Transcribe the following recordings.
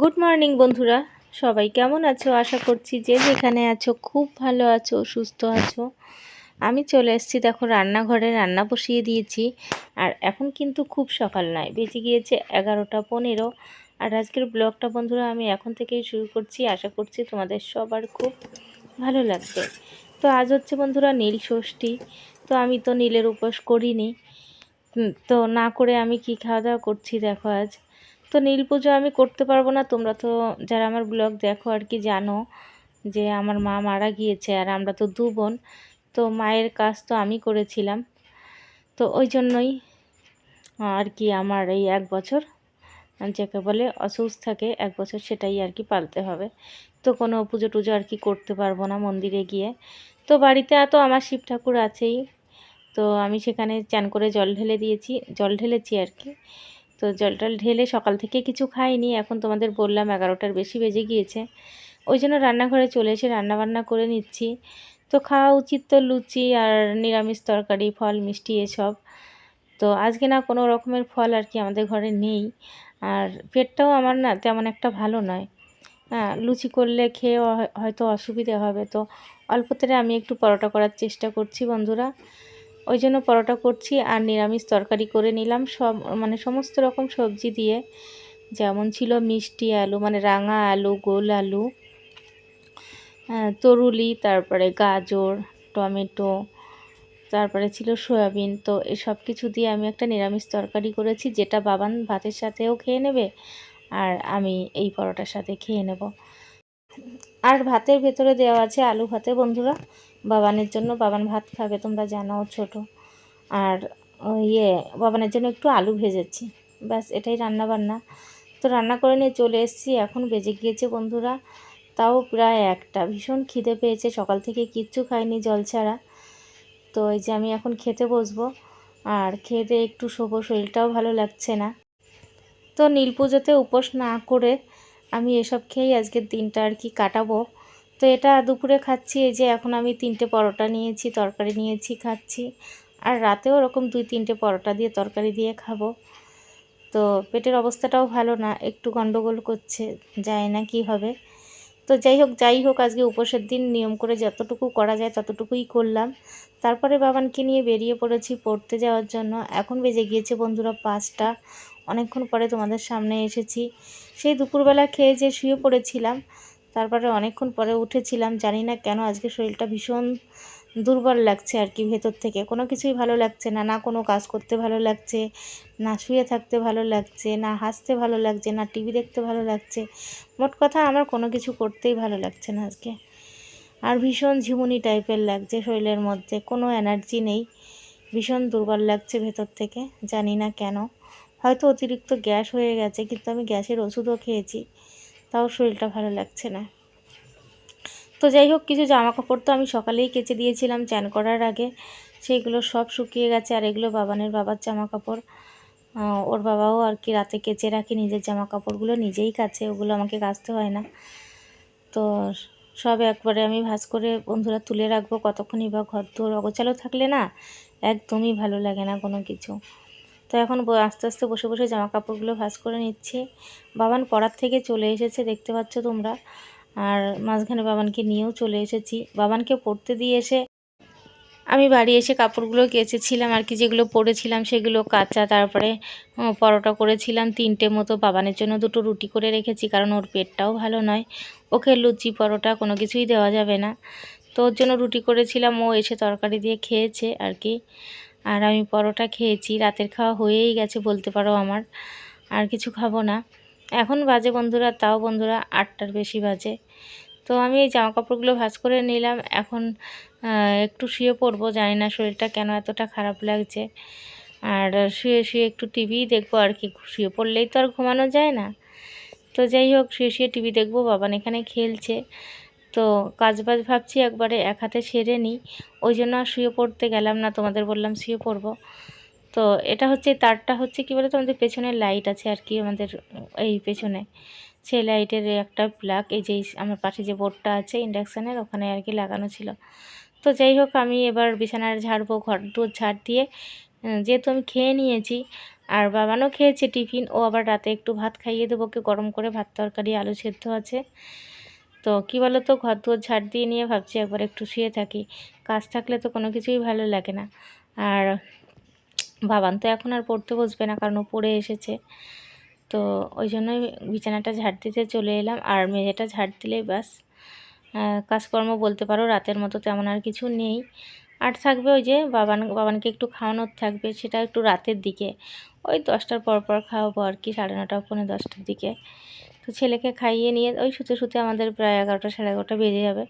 Good morning বন্ধুরা। সবাই কেমন আছো? আশা করছি যে যেখানে আছো, খুব ভালো আছো, সুস্থ আছো। আমি চলে এসেছি, দেখো, রান্নাঘরে রান্না বসিয়ে দিয়েছি। আর এখন কিন্তু খুব সকাল নয়, বেজে গিয়েছে এগারোটা পনেরো। আর আজকের ব্লগটা, বন্ধুরা, আমি এখন থেকেই শুরু করছি। আশা করছি তোমাদের সবার খুব ভালো লাগবে। তো আজ হচ্ছে, বন্ধুরা, নীল ষষ্ঠী। তো আমি তো নীলের উপোস করিনি। তো না করে আমি কি খাওয়া দাওয়া করছি, দেখো আজ। তো নীল পুজো আমি করতে পারব না। তোমরা তো যারা আমার ব্লগ দেখো আর কি জানো যে আমার মা মারা গিয়েছে আর আমরা তো দু বোন। তো মায়ের কাজ তো আমি করেছিলাম। তো ওই জন্যই আর কি আমার এই এক বছর যাকে বলে অসুস থাকে, এক বছর সেটাই আর কি পালতে হবে। তো কোনো পুজো টুজো আর কি করতে পারব না মন্দিরে গিয়ে। তো বাড়িতে তো আমার শিব ঠাকুর আছেই। তো আমি সেখানে চান করে জল ঢেলে দিয়েছি, জল ঢেলেছি আর কি। তো জল টল ঢেলে সকাল থেকে কিছু খাইনি, এখন তোমাদের বললাম এগারোটার বেশি বেজে গিয়েছে। ওই জন্য রান্নাঘরে চলে এসে রান্নাবান্না করে নিচ্ছি। তো খাওয়া উচিত তো লুচি আর নিরামিষ তরকারি, ফল, মিষ্টি এসব। তো আজকে না কোনো রকমের ফল আর কি আমাদের ঘরে নেই। আর পেটটাও আমার না তেমন একটা ভালো নয়। হ্যাঁ লুচি করলে খেয়ে হয়তো অসুবিধে হবে। তো অল্পতে আমি একটু পরোটা করার চেষ্টা করছি বন্ধুরা। ওই জন্য পরোটা করছি আর নিরামিষ তরকারি করে নিলাম। সব মানে সমস্ত রকম সবজি দিয়ে, যেমন ছিল মিষ্টি আলু মানে রাঙা আলু, গোল আলু তরুলি, তারপরে গাজর, টমেটো, তারপরে ছিল সয়াবিন। তো এসব কিছু দিয়ে আমি একটা নিরামিষ তরকারি করেছি, যেটা বাবান ভাতের সাথেও খেয়ে নেবে আর আমি এই পরোটার সাথে খেয়ে নেব। আর ভাতের ভেতরে দেওয়া আছে আলু ভাতে, বন্ধুরা। বাবানের জন্য বাবান ভাত খাবে, তোমরা জানাও ছোট। আর ইয়ে বাবানের জন্য একটু আলু ভেজেছি। ব্যাস, এটাই রান্না বান্না তো রান্না করে নিয়ে চলে এসেছি, এখন বেজে গিয়েছে বন্ধুরা। তাও প্রায় একটা। ভীষণ খিদে পেয়েছে, সকাল থেকে কিচ্ছু খাইনি জল ছাড়া। তো এই যে আমি এখন খেতে বসবো। আর খেতে একটু শোবো, শরীরটাও ভালো লাগছে না। তো নীল পুজোতে উপোস না করে আমি এসব খেয়েই আজকের দিনটা আর কি কাটাবো। তো এটা দুপুরে খাচ্ছি, এই যে এখন আমি তিনটে পরোটা নিয়েছি, তরকারি নিয়েছি, খাচ্ছি। আর রাতেও ওরকম দুই তিনটে পরোটা দিয়ে তরকারি দিয়ে খাব। তো পেটের অবস্থাটাও ভালো না, একটু গন্ডগোল করছে যায় না কি হবে। তো যাই হোক যাই হোক, আজকে উপোসের দিন, নিয়ম করে যতটুকু করা যায় ততটুকুই করলাম। তারপরে বাবানকে নিয়ে বেরিয়ে পড়েছি পড়তে যাওয়ার জন্য। এখন বেজে গিয়েছে বন্ধুরা পাঁচটা। অনেকক্ষণ পরে তোমাদের সামনে এসেছি। সেই দুপুরবেলা খেয়ে যে শুয়ে পড়েছিলাম তারপরে অনেকক্ষণ পরে উঠেছিলাম, জানি না কেন আজকে শরীরটা ভীষণ দুর্বল লাগছে আর কি ভেতর থেকে। কোনো কিছুই ভালো লাগছে না না কোনো কাজ করতে ভালো লাগছে, না শুয়ে থাকতে ভালো লাগছে, না হাসতে ভালো লাগছে, না টিভি দেখতে ভালো লাগছে। মোট কথা আমার কোনো কিছু করতেই ভালো লাগছে না আজকে। আর ভীষণ ঝিমুনি টাইপের লাগছে শরীরের মধ্যে, কোনো এনার্জি নেই, ভীষণ দুর্বল লাগছে ভেতর থেকে, জানি না কেন। হয়তো অতিরিক্ত গ্যাস হয়ে গেছে, কিন্তু আমি গ্যাসের ওষুধও খেয়েছি। তাও শরীরটা ভালো লাগছে না। তো যাই হোক, কিছু জামা কাপড় তো আমি সকালেই কেচে দিয়েছিলাম, চান করার আগে। সেইগুলো সব শুকিয়ে গেছে আর এগুলো বাবানের বাবার জামা কাপড় ওর বাবাও আর কি রাতে কেচে রাখে, নিজের জামা কাপড়গুলো নিজেই কাছে, ওগুলো আমাকে কাচতে হয় না। তো সব একবারে আমি ভাজ করে বন্ধুরা তুলে রাখব, কতক্ষণই বা ঘর তোর অগোছালো থাকলে না একদমই ভালো লাগে না কোনো কিছু। তো এখন আস্তে আস্তে বসে বসে জামা কাপড়গুলো ভাজ করে নিচ্ছি। বাবান পড়ার থেকে চলে এসেছে, দেখতে পাচ্ছ তোমরা। আর মাঝখানে বাবানকে নিয়েও চলে এসেছি। বাবানকে পড়তে দিয়ে এসে আমি বাড়ি এসে কাপড়গুলো কেচেছিলাম আর কি, যেগুলো পরেছিলাম সেগুলো কাঁচা। তারপরে পরোটা করেছিলাম তিনটে মতো। বাবানের জন্য দুটো রুটি করে রেখেছি, কারণ ওর পেটটাও ভালো নয়। ওকে লুচি, পরোটা কোনো কিছুই দেওয়া যাবে না। তো ওর জন্য রুটি করেছিলাম। ও এসে তরকারি দিয়ে খেয়েছে আর কি। আর আমি পরোটা খেয়েছি, রাতের খাওয়া হয়েই গেছে বলতে পারো আমার, আর কিছু খাব না। এখন বাজে বন্ধুরা, তাও বন্ধুরা আটটার বেশি বাজে। তো আমি এই জামা কাপড়গুলো ভাজ করে নিলাম, এখন একটু শুয়ে পড়ব, জানি না শরীরটা কেন এতটা খারাপ লাগছে। আর শুয়ে শুয়ে একটু টিভি দেখব আর কি, শুয়ে পড়লেই তো আর ঘুমানো যায় না। তো যাই হোক, শুয়ে শুয়ে টিভি দেখব, বাবান এখানে খেলছে। তো কাজ বাজ ভাবছি একবারে এক হাতে সেরে নিই। ওই জন্য আর শুয়ে পড়তে গেলাম না, তোমাদের বললাম শুয়ে পড়ব। তো এটা হচ্ছে, তারটা হচ্ছে কি বলে তোমাদের পেছনে লাইট আছে আর কি, আমাদের এই পেছনে। সেই লাইটের একটা প্লাগ, এই যে আমার পাশে যে বোর্ডটা আছে ইন্ডাকশানের, ওখানে আর কি লাগানো ছিল। তো যাই হোক, আমি এবার বিছানার ঝাড়বো, ঘর দুধ ঝাড় দিয়ে। যেহেতু আমি খেয়ে নিয়েছি, আর বাবানও খেয়েছে টিফিন, ও আবার রাতে একটু ভাত খাইয়ে দেবো, ওকে গরম করে ভাত তরকারি, আলু সেদ্ধ আছে। তো কি বলো তো ঘর দুয়ার ঝাড় দিয়ে নিয়ে ভাবছি একবার একটু শুয়ে থাকি। কাজ থাকলে তো কোনো কিছুই ভালো লাগে না। আর বাবান তো এখন আর পড়তে বসবে না, কারণ ও পড়ে এসেছে। তো ওই জন্যই বিছানাটা ঝাড় দিতে চলে এলাম। আর মেঝেটা ঝাড় দিলেই ব্যাস। কাজকর্ম বলতে পারো, রাতের মতো তেমন আর কিছু নেই। আর থাকবে ওই যে বাবান, বাবানকে একটু খাওয়ানোর থাকবে, সেটা একটু রাতের দিকে। ওই দশটার পর পর খাওয়াবো আর কি, সাড়ে নটা, পৌনে দশটার দিকে। তো ছেলেকে খাইয়ে নিয়ে ওই শুতে শুতে আমাদের প্রায় এগারোটা, সাড়ে এগারোটা বেজে যাবে।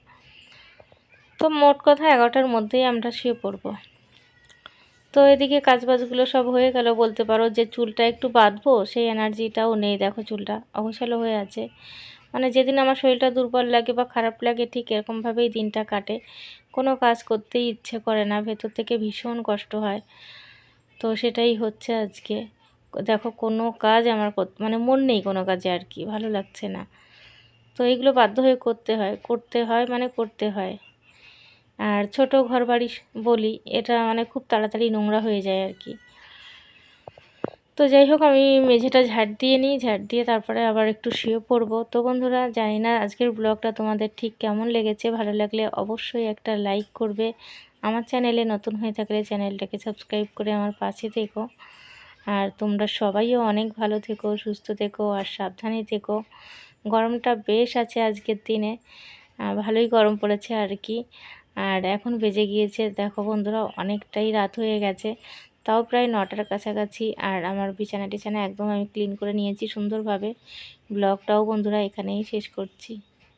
তো মোট কথা এগারোটার মধ্যেই আমরা শুয়ে পড়ব। তো এদিকে কাজবাজগুলো সব হয়ে গেল, বলতে পারো যে চুলটা একটু বাঁধবো, সেই এনার্জিটাও নেই, দেখো চুলটা অগোছালো হয়ে আছে। মানে যেদিন আমার শরীরটা দুর্বল লাগে বা খারাপ লাগে, ঠিক এরকমভাবেই দিনটা কাটে। কোনো কাজ করতেই ইচ্ছে করে না, ভেতর থেকে ভীষণ কষ্ট হয়। তো সেটাই হচ্ছে আজকে। দেখো কোনো কাজ আমার মানে মন নেই কোনো কাজে আর কি, ভালো লাগছে না। তো এইগুলো বাধ্য হয়ে করতে হয় করতে হয় মানে করতে হয়। আর ছোট ঘর বাড়ি বলি, এটা মানে খুব তাড়াতাড়ি নোংরা হয়ে যায় আর কি। তো যাই হোক আমি মেঝেটা ঝাড় দিয়ে নিই, ঝাড় দিয়ে তারপরে আবার একটু শুয়ে পড়ব। তো বন্ধুরা, জানি না আজকের ব্লগটা তোমাদের ঠিক কেমন লেগেছে। ভালো লাগলে অবশ্যই একটা লাইক করবে। আমার চ্যানেলে নতুন হয়ে থাকলে চ্যানেলটাকে সাবস্ক্রাইব করে আমার পাশে থেকো। আর তোমরা সবাইও অনেক ভালো থেকো, সুস্থ থেকো আর সাবধানে থেকো। গরমটা বেশ আছে আজকের দিনে। ভালোই গরম পড়েছে আর কি। আর এখন বেজে গিয়েছে, দেখো বন্ধুরা, অনেকটাই রাত হয়ে গেছে। তাও প্রায় নটার কাছাকাছি। আর আমার বিছানা টিছানা একদম আমি ক্লিন করে নিয়েছি সুন্দরভাবে। ব্লগটাও বন্ধুরা এখানেই শেষ করছি।